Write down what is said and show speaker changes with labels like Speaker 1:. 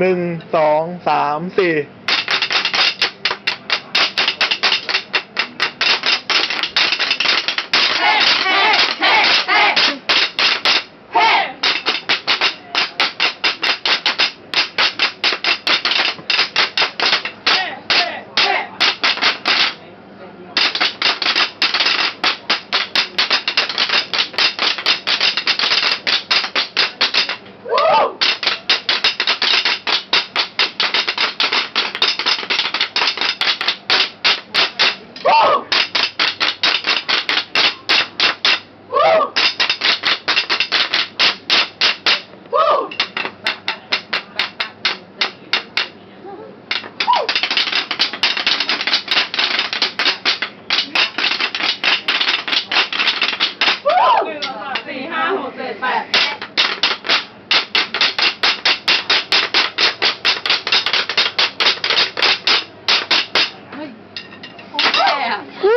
Speaker 1: หนึ่งสองสามสี่ Yeah.